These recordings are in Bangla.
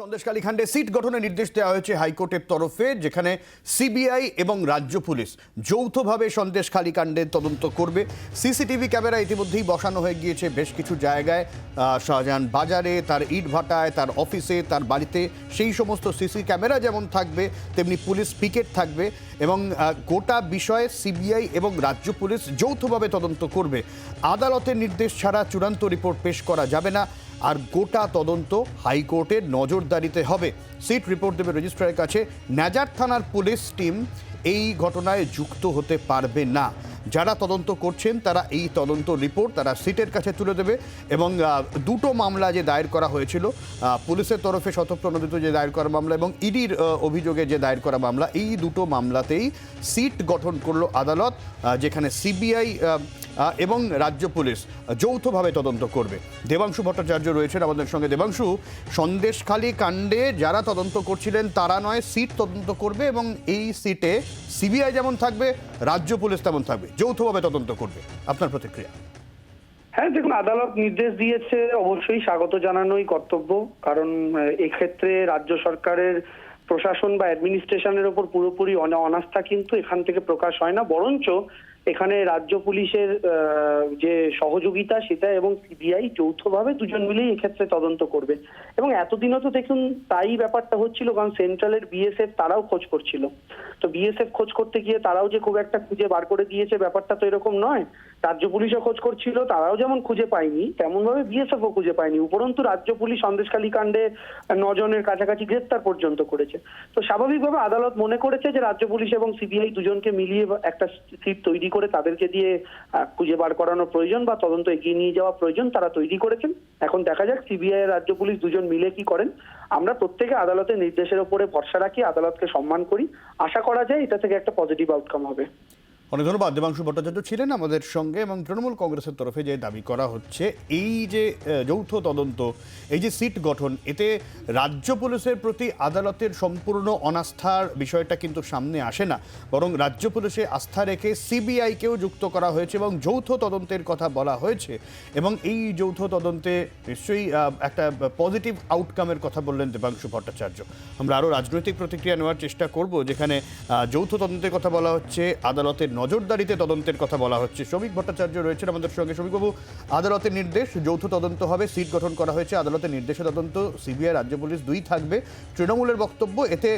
সন্দেশখালী কাণ্ডে সিট গঠনের নির্দেশ দেওয়া হয়েছে হাইকোর্টের তরফে, যেখানে সিবিআই এবং রাজ্য পুলিশ যৌথভাবে সন্দেশখালী কাণ্ডের তদন্ত করবে। সিসিটিভি ক্যামেরা ইতিমধ্যেই বসানো হয়ে গিয়েছে বেশ কিছু জায়গায়। শাহজাহান বাজারে, তার ইট ভাটায়, তার অফিসে, তার বাড়িতে সেই সমস্ত সিসি ক্যামেরা যেমন থাকবে, তেমনি পুলিশ পিকেট থাকবে এবং গোটা বিষয়ে সিবিআই এবং রাজ্য পুলিশ যৌথভাবে তদন্ত করবে। আদালতের নির্দেশ ছাড়া চূড়ান্ত রিপোর্ট পেশ করা যাবে না। আর গোটা তদন্ত হাইকোর্টের নজরদারিতে হবে। সিট রিপোর্ট দেবে রেজিস্ট্রারের কাছে। নাজার থানার পুলিশ টিম এই ঘটনায় যুক্ত হতে পারবে না। যারা তদন্ত করছেন, তারা এই তদন্ত রিপোর্ট তারা সিটের কাছে তুলে দেবে এবং দুটো মামলা যে দায়ের করা হয়েছিল পুলিশের তরফে শতপ্রণোদিত যে দায়ের করা মামলা এবং ইডির অভিযোগে যে দায়ের করা মামলা, এই দুটো মামলাতেই সিট গঠন করল আদালত যেখানে সিবিআই এবং রাজ্য পুলিশ যৌথভাবে তদন্ত করবে। দেবাংশু ভট্টাচার্য রয়েছেন আমাদের সঙ্গে। দেবাংশু, সন্দেশখালী কাণ্ডে যারা তদন্ত করছিলেন, তারা নয়, সিট তদন্ত করবে এবং এই সিটে সিবিআই যেমন থাকবে, রাজ্য পুলিশ তেমন থাকবে। যৌথভাবে তদন্ত করবে। আপনার প্রতিক্রিয়া? হ্যাঁ দেখুন, আদালত নির্দেশ দিয়েছে, অবশ্যই স্বাগত জানানোই কর্তব্য। কারণ এক্ষেত্রে রাজ্য সরকারের প্রশাসন বা অ্যাডমিনিস্ট্রেশনের ওপর পুরোপুরি অনা- অনাস্থা কিন্তু এখান থেকে প্রকাশ হয় না। বরঞ্চ এখানে রাজ্য পুলিশের যে সহযোগিতা সেটা এবং সিবিআই যৌথভাবে দুজন মিলেই এক্ষেত্রে তদন্ত করবে। এবং এতদিনও তো দেখুন তাই ব্যাপারটা হচ্ছিল, কারণ সেন্ট্রালের বিএসএফ তারাও খোঁজ করছিল। তো বিএসএফ খোঁজ করতে গিয়ে তারাও যে খুব একটা খুঁজে বার করে দিয়েছে, ব্যাপারটা তো এরকম নয়। রাজ্য পুলিশও খোঁজ করছিল, তারাও যেমন খুঁজে পায়নি তেমন ভাবে বিএসএফও খুঁজে পায়নি। উপরন্তু রাজ্য পুলিশ সন্দেশখালী কাণ্ডে নজনের কাছাকাছি গ্রেপ্তার পর্যন্ত করেছে। তো স্বাভাবিকভাবে আদালত মনে করেছে যে রাজ্য পুলিশ এবং সিবিআই দুজনকে মিলিয়ে একটা সিট তৈরি করে তাদেরকে দিয়ে খুঁজে বার করানো প্রয়োজন বা তদন্ত এগিয়ে নিয়ে যাওয়া প্রয়োজন তারা তৈরি করেছেন। এখন দেখা যাক সিবিআই রাজ্য পুলিশ দুজন মিলে কি করেন। আমরা প্রত্যেকে আদালতের নির্দেশের উপরে ভরসা রাখি, আদালতকে সম্মান করি। আশা করা যায় এটা থেকে একটা পজিটিভ আউটকাম হবে। অনেক ধন্যবাদ দেবাংশু ভট্টাচার্য ছিলেন আমাদের সঙ্গে এবং তৃণমূল কংগ্রেসের তরফে যে দাবি করা হচ্ছে, এই যে যৌথ তদন্ত, এই যে সিট গঠন, এতে রাজ্য পুলিশের প্রতি আদালতের সম্পূর্ণ অনাস্থার বিষয়টা কিন্তু সামনে আসে না। বরং রাজ্য পুলিশে আস্থা রেখে সিবিআইকেও যুক্ত করা হয়েছে এবং যৌথ তদন্তের কথা বলা হয়েছে এবং এই যৌথ তদন্তে নিশ্চয়ই একটা পজিটিভ আউটকামের কথা বললেন দেবাংশু ভট্টাচার্য। আমরা আরও রাজনৈতিক প্রতিক্রিয়া নেওয়ার চেষ্টা করব, যেখানে যৌথ তদন্তের কথা বলা হচ্ছে, আদালতের নজরদারিতে তদন্তের কথা বলা হচ্ছে। শ্রমিক ভট্টাচার্য রয়েছেন আমাদের সঙ্গে। শ্রমিকবাবু, আদালতের নির্দেশ যৌথ তদন্ত হবে, সিট গঠন করা হয়েছে। আদালতের নির্দেশে তদন্ত, সিবিআই, রাজ্য পুলিশ দুই থাকবে। তৃণমূলের বক্তব্য, এতে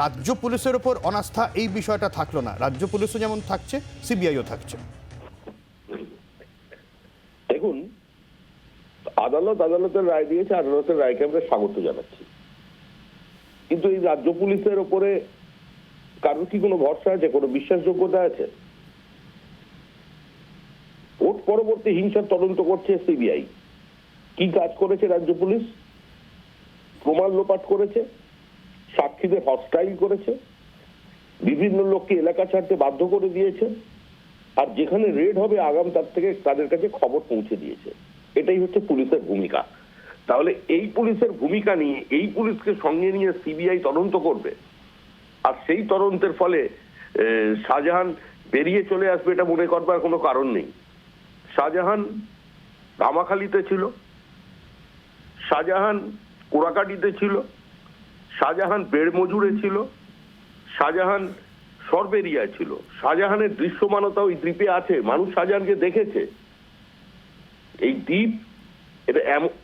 রাজ্য পুলিশের ওপর অনাস্থা এই বিষয়টা থাকল না। রাজ্য পুলিশও যেমন থাকছে, সিবিআইও থাকছে। দেখুন, আদালত আদালতের রায় দিয়েছে, আদালতের রায়কে আমরা স্বাগত জানাচ্ছি। কিন্তু এই রাজ্য পুলিশের ওপরে কারোর কি কোনো ভরসা আছে, কোনো বিশ্বাসযোগ্যতা আছে? ভোট পরবর্তী হিংসার তদন্ত করছে সিবিআই। কি কাজ করেছে রাজ্য পুলিশ? প্রমাণ লোপাট করেছে সাক্ষীদের হস্টাইল করেছে, বিভিন্ন লোককে এলাকা ছাড়তে বাধ্য করে দিয়েছে, আর যেখানে রেড হবে আগাম তার থেকে তাদের কাছে খবর পৌঁছে দিয়েছে। এটাই হচ্ছে পুলিশের ভূমিকা। তাহলে এই পুলিশের ভূমিকা নিয়ে এই পুলিশকে সঙ্গে নিয়ে সিবিআই তদন্ত করবে? আর সেই তদন্তের ফলে শাহজাহান বেরিয়ে চলে আসবে এটা মনে করবার কোনো কারণ নেই। শাহজাহান ধামাখালিতে ছিল, শাহজাহান কোরাকাটিতে ছিল, শাহজাহান বেড়মজুরে ছিল, শাহজাহান সরবেরিয়া ছিল। শাহজাহানের দৃশ্যমানতা ওই দ্বীপে আছে, মানুষ শাহজাহানকে দেখেছে। এই দ্বীপ, এটা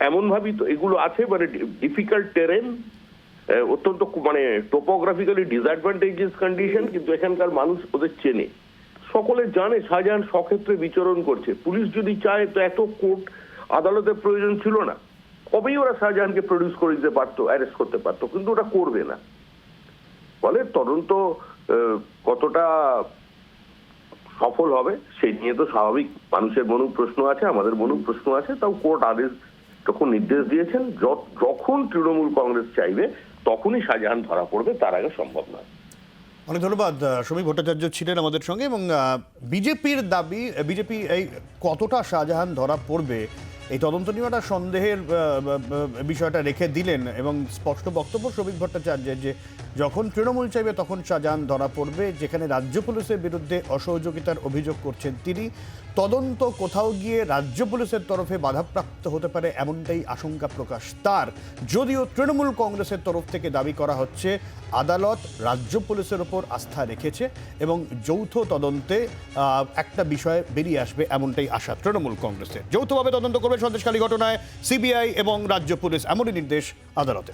এমন ভাবেই তো এগুলো আছে মানে ডিফিকাল্ট টেরেন অত্যন্ত মানে টোপোগ্রাফিক্যালি ডিসঅ্যাডভান্টেজেস কন্ডিশন কিন্তু এখানকার মানুষ ওদের চেনে। সকলে জানে শাহজাহান সক্ষেত্রে বিচরণ করছে। পুলিশ যদি চায় তো এত কোর্ট আদালতের প্রয়োজন ছিল না। কবেই ওরা শাহজাহানকে প্রডিউস করে দিতে পারতো অ্যারেস্ট করতে পারতো, কিন্তু ওটা করবে না। ফলে তদন্ত কতটা সফল হবে সেই নিয়ে তো স্বাভাবিক। মানুষের মনেও প্রশ্ন আছে, আমাদের মনেও প্রশ্ন আছে। তাও কোর্ট আদেশ যখন নির্দেশ দিয়েছেন যখন তৃণমূল কংগ্রেস চাইবে তখনই শাহজাহান ধরা পড়বে তার আগে সম্ভব নয়। অনেক ধন্যবাদ আহ, ভট্টাচার্য ছিলেন আমাদের সঙ্গে এবং বিজেপির দাবি বিজেপি এই কতটা শাহজাহান ধরা পড়বে এই তদন্ত নিয়ে একটা সন্দেহের বিষয়টা রেখে দিলেন এবং স্পষ্ট বক্তব্য শ্রমিক ভট্টাচার্যের যে যখন তৃণমূল চাইবে, তখন শাহজাহান ধরা পড়বে। যেখানে রাজ্য পুলিশের বিরুদ্ধে অসহযোগিতার অভিযোগ করছেন তিনি। তদন্ত কোথাও গিয়ে রাজ্য পুলিশের তরফে বাধাপ্রাপ্ত হতে পারে এমনটাই আশঙ্কা প্রকাশ তার। যদিও তৃণমূল কংগ্রেসের তরফ থেকে দাবি করা হচ্ছে, আদালত রাজ্য পুলিশের ওপর আস্থা রেখেছে এবং যৌথ তদন্তে একটা বিষয় বেরিয়ে আসবে এমনটাই আশা তৃণমূল কংগ্রেসের। যৌথভাবে তদন্ত করবে সন্দেশকালী ঘটনায় সিবিআই এবং রাজ্য পুলিশ। এমনই নির্দেশ আদালতে